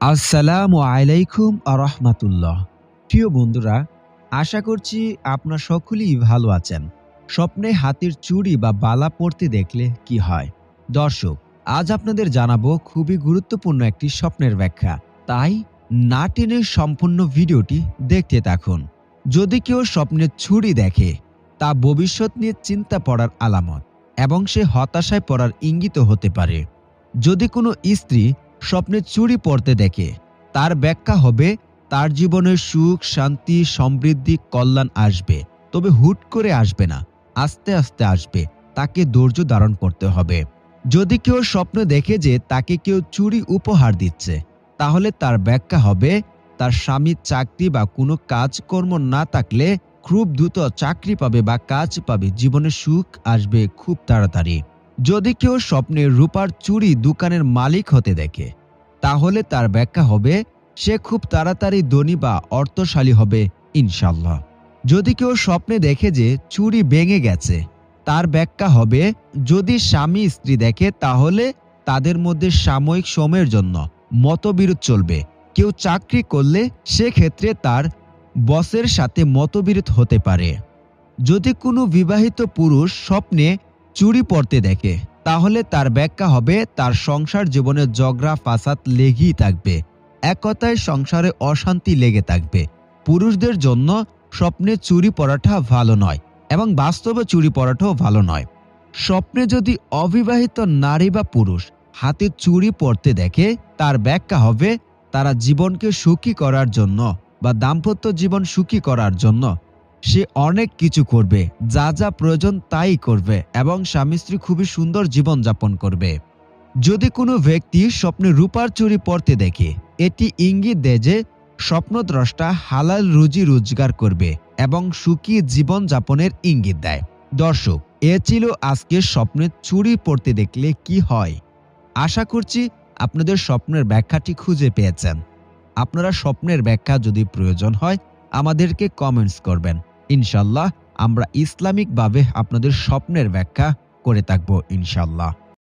আসসালামু আলাইকুম আরহামাতুল্লাহ প্রিয় বন্ধুরা, আশা করছি আপনার সকলেই ভালো আছেন। স্বপ্নে হাতের চুড়ি বা বালা পড়তে দেখলে কি হয়? দর্শক, আজ আপনাদের জানাব খুবই গুরুত্বপূর্ণ একটি স্বপ্নের ব্যাখ্যা। তাই না টেনে সম্পূর্ণ ভিডিওটি দেখতে থাকুন। যদি কেউ স্বপ্নের ছুরি দেখে, তা ভবিষ্যৎ নিয়ে চিন্তা পড়ার আলামত এবং সে হতাশায় পড়ার ইঙ্গিত হতে পারে। যদি কোনো স্ত্রী স্বপ্নে চুরি পড়তে দেখে। তার ব্যাখ্যা হবে, তার জীবনে সুখ, শান্তি, সমৃদ্ধি, কল্যাণ আসবে। তবে হুট করে আসবে না, আস্তে আস্তে আসবে। তাকে ধৈর্য ধারণ করতে হবে। যদি কেউ স্বপ্ন দেখে যে তাকে কেউ চুরি উপহার দিচ্ছে, তাহলে তার ব্যাখ্যা হবে, তার স্বামীর চাকরি বা কোনো কাজকর্ম না থাকলে খুব দ্রুত চাকরি পাবে বা কাজ পাবে, জীবনে সুখ আসবে খুব তাড়াতাড়ি। যদি কেউ স্বপ্নে রূপার চুরি দোকানের মালিক হতে দেখে, তাহলে তার ব্যাখ্যা হবে, সে খুব তাড়াতাড়ি ধনী বা অর্থশালী হবে ইনশাল্লাহ যদি কেউ স্বপ্নে দেখে যে চুরি ভেঙে গেছে, তার ব্যাখ্যা হবে, যদি স্বামী স্ত্রী দেখে, তাহলে তাদের মধ্যে সাময়িক সময়ের জন্য মতবিরোধ চলবে। কেউ চাকরি করলে সেক্ষেত্রে তার বসের সাথে মতবিরোধ হতে পারে। যদি কোনো বিবাহিত পুরুষ স্বপ্নে চুরি পড়তে দেখে। তাহলে তার ব্যাখ্যা হবে, তার সংসার জীবনে জগরা ফাসাদ লেগেই থাকবে। এক কথায় সংসারে অশান্তি লেগে থাকবে। পুরুষদের জন্য স্বপ্নে চুরি পড়াটা ভালো নয় এবং বাস্তবে চুরি পড়াটাও ভালো নয়। স্বপ্নে যদি অবিবাহিত নারী বা পুরুষ হাতে চুরি পড়তে দেখে, তার ব্যাখ্যা হবে, তারা জীবনকে সুখী করার জন্য বা দাম্পত্য জীবন সুখী করার জন্য সে অনেক কিছু করবে, যা যা প্রয়োজন তাই করবে এবং স্বামী স্ত্রী খুবই সুন্দর জীবন যাপন করবে। যদি কোনো ব্যক্তি স্বপ্নে রূপার চুরি পড়তে দেখে, এটি ইঙ্গিত দেয় যে স্বপ্নদ্রষ্টা হালাল রুজি রোজগার করবে এবং সুখী জীবন যাপনের ইঙ্গিত দেয়। দর্শক, এ ছিল আজকে স্বপ্নে চুরি পড়তে দেখলে কি হয়। আশা করছি আপনাদের স্বপ্নের ব্যাখ্যাটি খুঁজে পেয়েছেন। আপনারা স্বপ্নের ব্যাখ্যা যদি প্রয়োজন হয়, আমাদেরকে কমেন্টস করবেন। ইনশাল্লাহ আমরা ইসলামিকভাবে আপনাদের স্বপ্নের ব্যাখ্যা করে থাকব ইনশাল্লাহ।